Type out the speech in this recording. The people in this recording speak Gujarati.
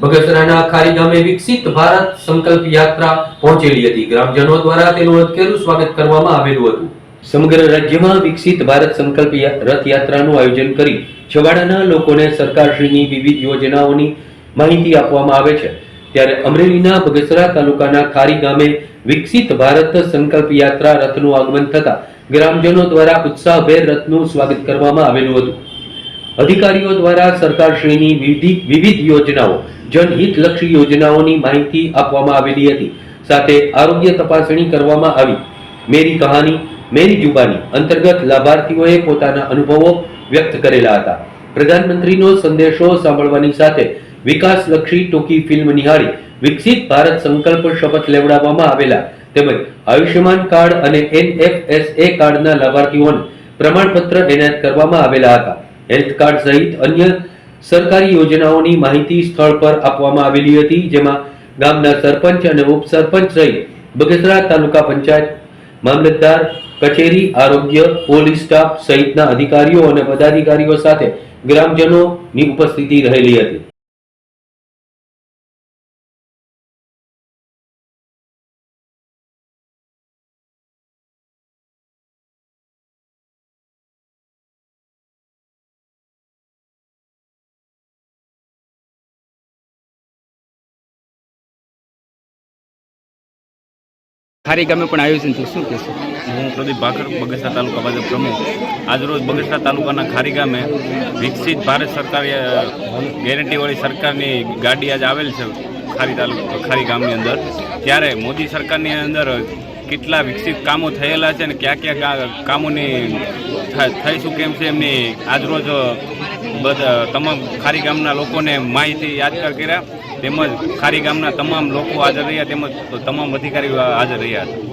બગસરાના ખારી ગામે વિકસિત ભારત સંકલ્પ યાત્રા પહોંચેલી હતી. ગ્રામજનો દ્વારા તેનું અદકેરું સ્વાગત કરવામાં આવેલું હતું. સમગ્ર રાજ્યમાં વિકસિત ભારત સંકલ્પ રથયાત્રાનું આયોજન કરી છવાડાના લોકોને સરકારશ્રીની વિવિધ યોજનાઓની માહિતી આપવામાં આવે છે. ત્યારે અમરેલીના બગસરા તાલુકાના ખારી ગામે વિકસિત ભારત સંકલ્પ યાત્રા રથનું આગમન થતા ગ્રામજનો દ્વારા ઉત્સાહભેર રથનું સ્વાગત કરવામાં આવેલું હતું. અધિકારીઓ દ્વારા સરકારશ્રીની વિવિધ યોજનાઓ, જનહિતલક્ષી યોજનાઓની માહિતી આપવામાં આવેલી હતી. સાથે આરોગ્ય તપાસણી કરવામાં આવી. મેરી કહાની, મેરી જુબાની અંતર્ગત લાભાર્થીઓએ પોતાના અનુભવો વ્યક્ત કરેલા હતા. પ્રધાનમંત્રીનો સંદેશો સાંભળવાની સાથે વિકાસલક્ષી ટૂંકી ફિલ્મ નિહાળી વિકસિત ભારત સંકલ્પ શપથ લેવડાવવામાં આવેલા તેમજ આયુષ્યમાન કાર્ડ અને એનએફએસએ કાર્ડના લાભાર્થીઓને પ્રમાણપત્ર એનાયત કરવામાં આવેલા હતા. હેલ્થ કાર્ડ સહિત અન્ય સરકારી યોજનાઓની માહિતી સ્થળ પર આપવામાં આવેલી હતી, જેમાં ગામના સરપંચ અને ઉપસરપંચ સહિત બગસરા તાલુકા પંચાયત, મામલતદાર, કચેરી, આરોગ્ય, પોલીસ સ્ટાફ સહિતના અધિકારીઓ અને પદાધિકારીઓ સાથે ગ્રામજનોની ઉપસ્થિતિ રહેલી હતી. ખારી ગામે પણ આયોજન થયું શું કહેશો? હું પ્રદીપ ભાખર, બગસરા તાલુકા ભાજપ પ્રમુખ. આજરોજ બગસરા તાલુકાના ખારી ગામે વિકસિત ભારત સરકાર ગેરંટીવાળી સરકારની ગાડી આજે આવેલ છે ખારી તાલુકા, ખારી ગામની અંદર. ત્યારે મોદી સરકારની અંદર કેટલા વિકસિત કામો થયેલા છે અને ક્યાં ક્યાં કામોની થઈ શું કેમ છે એમની આજરોજ બધા, તમામ ખારી ગામના લોકોને માહિતી યાદગાર કર્યા. તેમજ ખારી ગામના તમામ લોકો હાજર રહ્યા તેમજ તમામ અધિકારીઓ હાજર રહ્યા. હતા